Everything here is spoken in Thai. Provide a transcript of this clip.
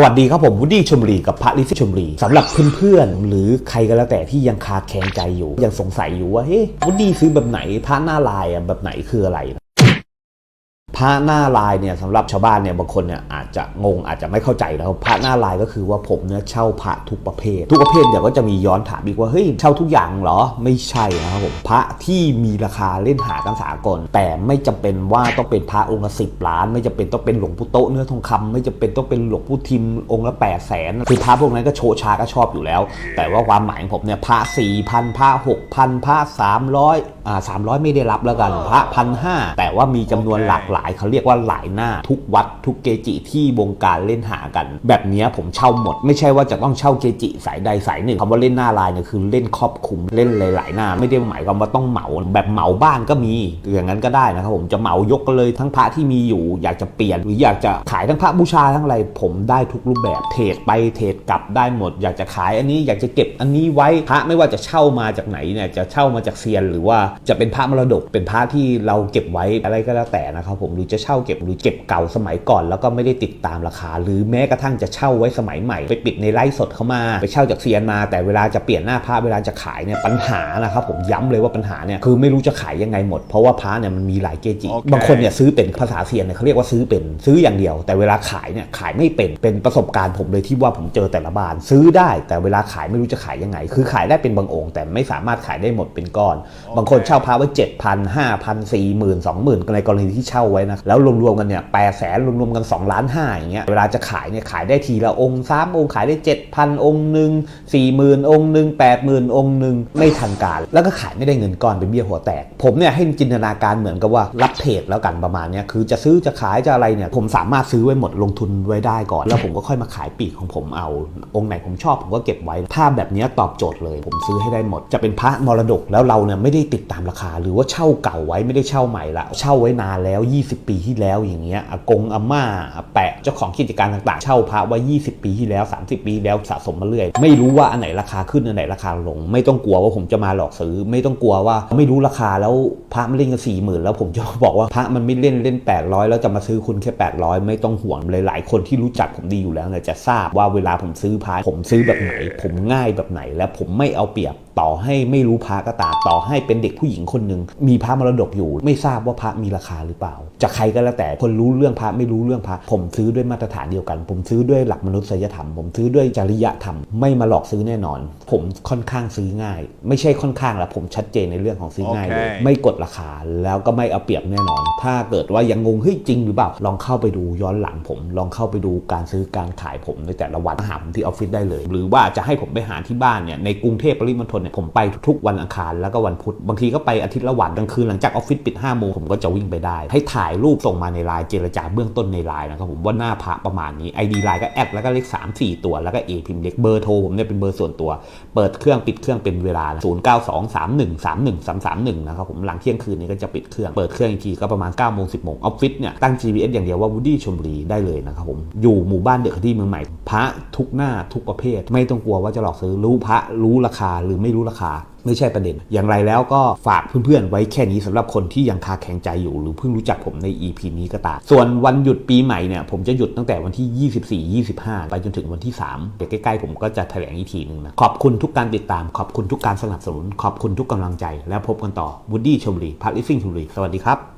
สวัสดีครับผมวูดดี้ชมบุรีกับพระลิซิชมบุรีสำหรับเพื่อนๆหรือใครก็แล้วแต่ที่ยังคาแคลงใจอยู่ ยังสงสัยอยู่ว่าเฮ้ยวูดดี้ซื้อแบบไหนพระหน้าลายแบบไหนคืออะไร พระหน้าลายเนี่ยสำหรับชาวบ้านเนี่ยบางคนเนี่ยอาจจะงงอาจจะไม่เข้าใจนะครับพระหน้าลายก็คือว่าผมเนี่ยเช่าพระทุกประเภท ทุกประเภทเดี๋ยวก็จะมีย้อนถามอีกว่าเฮ้ยเช่าทุกอย่างเหรอไม่ใช่นะครับผมพระที่มีราคาเล่นหากันสากล แต่ไม่จำเป็นว่าต้องเป็นพระองค์ละสิบล้าน ไม่จำเป็นต้องเป็นหลวงปู่โตเนื้อทองคำไม่จำเป็นต้องเป็นหลวงปู่ทิมองค์ละแปดแสนคือพระพวกนั้นก็โชว์ชาก็ชอบอยู่แล้ว แต่ว่าความหมายของผมเนี่ยพระสี่พันพระหกพันพระสามร้อยอ่าสามร้อยไม่ได้รับแล้วกันพระพันห้าแต่ว่ามีจำนวนหลากหลายเขาเรียกว่าหลายหน้าทุกวัดทุกเกจิที่วงการเล่นหากัน แบบนี้ผมเช่าหมด ไม่ใช่ว่าจะต้องเช่าเกจิสายใดสายหนึ่งคำว่าเล่นหน้าลายเนี่ยคือเล่นครอบคลุมเล่นหลาย ๆ หน้า ไม่ได้หมายความว่าต้องเหมาแบบเหมาบ้านก็มีอย่างนั้นก็ได้นะครับผมจะเหมายกเลยทั้งพระที่มีอยู่ อยากจะเปลี่ยนหรืออยากจะขายทั้งพระบูชาทั้งอะไรผมได้ทุกรูปแบบเทรดไปเทรดกลับได้หมด อยากจะขายอันนี้อยากจะเก็บอันนี้ไว้พระไม่ว่าจะเช่ามาจากไหนเนี่ยจะเช่ามาจากเซียน หรือว่าจะเป็นพระมรดกเป็นพระที่เราเก็บไว้อะไรก็แล้วแต่นะครับผมรือจะเช่าเก็บหรือเก็บเก่าสมัยก่อน แล้วก็ไม่ได้ติดตามราคา หรือแม้กระทั่งจะเช่าไว้สมัยใหม่ ไปปิดในไลฟ์สดเข้ามา ไปเช่าจากเซียนมา แต่เวลาจะเปลี่ยนหน้าพระเวลาจะขายเนี่ยปัญหานะครับผมย้ำเลยว่าปัญหาเนี่ยคือไม่รู้จะขายยังไงหมด เพราะว่าพระเนี่ยมันมีหลายเกจิโอเคบางคนเนี่ยซื้อเป็นภาษาเซียนเนี่ยเขาเรียกว่าซื้อเป็นซื้ออย่างเดียว แต่เวลาขายเนี่ยขายไม่เป็นเป็นประสบการณ์ผมเลยที่ว่าผมเจอแต่ละบ้าน ซื้อได้แต่เวลาขายไม่รู้จะขายยังไง คือขายได้เป็นบางองค์ แต่ไม่สามารถขายได้หมดเป็นก้อน บางคนเช่าพระไว้เจ็ดพันห้าพันสี่หมื่นสองหมื่นในกรณีที่เช่าไว้นะแล้วรวมๆกันเนี่ยแปดแสนรวมๆกัน2ล้านห้าอย่างเงี้ยเวลาจะขายเนี่ยขายได้ทีละองค์สามองค์ขายได้เจ็ดพันองค์หนึ่งสี่หมื่นองค์หนึ่งแปดหมื่นองค์หนึ่งไม่ทันการ แล้วก็ขายไม่ได้เงินก้อนเป็นเบี้ยหัวแตก ผมเนี่ยให้จินตนาการเหมือนกับว่ารับเทรดแล้วกันประมาณเนี้ยคือจะซื้อจะขายจะอะไรเนี่ยผมสามารถซื้อไว้หมดลงทุนไว้ได้ก่อน แล้วผมก็ค่อยมาขายปีกของผมเอา องค์ไหนผมชอบผมก็เก็บไว้ภาพแบบนี้ตอบโจทย์เลย ผมซื้อให้ได้หมด จะเป็นพระมรดกแล้วเราเนี่ยไม่ได้ติดตามราคา หรือว่าเช่าเก่าไว้ไม่ได้เช่าใหม่ละเช่าไว้นานแล้ว 20ปีที่แล้วอย่างเงี้ยอากงอาม่าอาแปะเจ้าของกิจการต่างๆ เช่าพระไว้ 20 ปีที่แล้ว 30 ปีที่แล้วสะสมมาเรื่อย ไม่รู้ว่าอันไหนราคาขึ้นอันไหนราคาลง ไม่ต้องกลัวว่าผมจะมาหลอกซื้อ ไม่ต้องกลัวว่าไม่รู้ราคาแล้วพระมันเล่นกันสี่หมื่นแล้วผมจะบอกว่าพระมันไม่เล่นเล่น 800 แล้วจะมาซื้อคุณแค่ 800 ไม่ต้องห่วงเลยหลายคนที่รู้จักผมดีอยู่แล้วเนี่ยจะทราบว่าเวลาผมซื้อพระผมซื้อแบบไหน ผมง่ายแบบไหนและผมไม่เอาเปรียบต่อให้ไม่รู้พระก็ตามต่อให้เป็นเด็กผู้หญิงคนหนึ่งมีพระมรดกอยู่ ไม่ทราบว่าพระมีราคาหรือเปล่า จะใครก็แล้วแต่คนรู้เรื่องพระไม่รู้เรื่องพระผมซื้อด้วยมาตรฐานเดียวกัน ผมซื้อด้วยหลักมนุษยธรรม ผมซื้อด้วยจริยธรรมไม่มาหลอกซื้อแน่นอน ผมค่อนข้างซื้อง่าย ไม่ใช่ค่อนข้างละผมชัดเจนในเรื่องของซื้อง่ายเลยโอเคไม่กดราคาแล้วก็ไม่เอาเปรียบแน่นอน ถ้าเกิดว่ายังงงเฮ้ยจริงหรือเปล่าลองเข้าไปดูย้อนหลังผม ลองเข้าไปดูการซื้อการขายผมในแต่ละวันมาหาผมที่ออฟฟิศได้เลย หรือว่าจะให้ผมไปหาที่บ้านเนี่ยในกรุงเทพปริมณฑลเนี่ยผมไปทุกๆวันอังคารแล้วก็วันพุธบางทีก็ไปอาทิตย์ละวันกลางคืนหลังจากออฟฟิศปิด5้าโมงผมก็จะวิ่งไปได้ ให้ถ่ายรูปส่งมาในไลน์เจรจาเบื้องต้นในไลน์นะครับผมว่าหน้าพระประมาณนี้ ID ไลน์ก็แอดแล้วก็เลข3 4 ตัวแล้วก็ A พิมพ์เล็กเบอร์โทรผมเนี่ยเป็นเบอร์ส่วนตัว เปิดเครื่องปิดเครื่องเป็นเวลา 0 9 2 3 1 3 1 3 3 1 นะครับผมหลังเที่ยงคืนนี้ก็จะปิดเครื่องเปิดเครื่องอีกทีก็ประมาณ9โมง10โมงออฟฟิศเนี่ยตั้ง GPS อย่างเดียวว่าวูดดี้ชลบุรีได้เลยนะครับผมอยู่หมู่บ้านเดอะคดีเมืองใหม่พระทุกหน้าทุกประเภท ไม่ต้องกลัวว่าจะหลอกซื้อรู้พระรู้ราคาหรือไม่รู้ราคา ไม่ใช่ประเด็น อย่างไรแล้วก็ฝากเพื่อนๆ ไว้แค่นี้สำหรับคนที่ยังคาแข็งใจอยู่ หรือเพิ่งรู้จักผมใน EP นี้ก็ตาม ส่วนวันหยุดปีใหม่เนี่ยผมจะหยุดตั้งแต่วันที่ 24 25 ไปจนถึงวันที่ 3 เดี๋ยวใกล้ๆผมก็จะแถลงอีกทีหนึ่งนะ ขอบคุณทุกการติดตาม ขอบคุณทุกการสนับสนุน ขอบคุณทุกกำลังใจ แล้วพบกันต่อบูดดี้ชมรีพัทลิซิ่งชมรีสวัสดีครับ